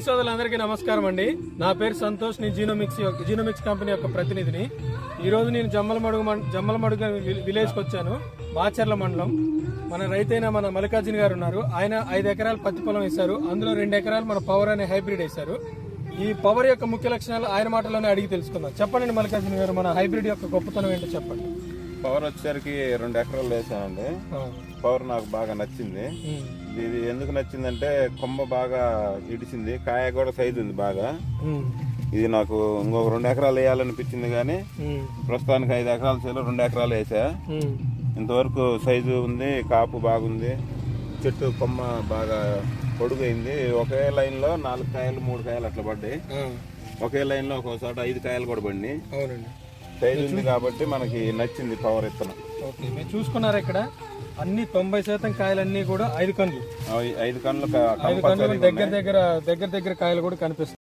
సోదరులందరికీ నమస్కారం అండి. నా పేరు సంతోష్ నేను జీనోమిక్స్ యొక్క- జీనోమిక్స్ కంపెనీ యొక్క ప్రతినిధిని. ఈరోజు నేను జమ్మలమడుగు మం- జమ్మలమడుగు విలేజ్కి వచ్చాను మాచర్ల మండలం. మన రైతైన మన మల్లికార్జున గారు ఉన్నారు. ఆయన ఐదు ఎకరాలు పత్తి పొలం వేశారు. అందులో రెండు ఎకరాలు మన పవర్ అనే హైబ్రిడ్ వేశారు. ఈ పవర్ యొక్క ముఖ్య లక్షణాలు ఆయన మాటలోనే అడిగి తెలుసుకుందాం. చెప్పండి మల్లికార్జున గారు మన హైబ్రిడ్ యొక్క గొప్పతనం ఏంటో చెప్పండి. పవర్ వచ్చేసరికి రెండు ఎకరాలు వేసానండి పవర్ నాకు బాగా నచ్చింది. ఇది ఎందుకు నచ్చిందంటే కొమ్మ బాగా ఇడిచింది కాయ కూడా సైజు ఉంది బాగా. ఇది నాకు ఇంకొక రెండు ఎకరాలు వేయాలనిపించింది కానీ ప్రస్తుతానికి ఐదు ఎకరాల చేలో రెండు ఎకరాలు వేసా. ఇంతవరకు సైజు ఉంది కాపు బాగుంది చెట్టు కొమ్మ బాగా పొడుగైంది. ఒకే లైన్లో నాలుగు కాయలు మూడు కాయలు అట్లా పడ్డాయి. ఒకే లైన్లో చోట ఐదు కాయలు కూడా పడినాయి. అవునండి. సైజు ఉంది కాబట్టి మనకి నచ్చింది పవర్ ఇత్తనం ఓకే మీరు చూసుకున్నారు ఇక్కడ? అన్ని తొంభై శాతం కాయలన్నీ కూడా ఐదు కన్నులు ఐదు కన్నులు ఐదు కన్నులు దగ్గర దగ్గర దగ్గర దగ్గర కాయలు కూడా కనిపిస్తాయి.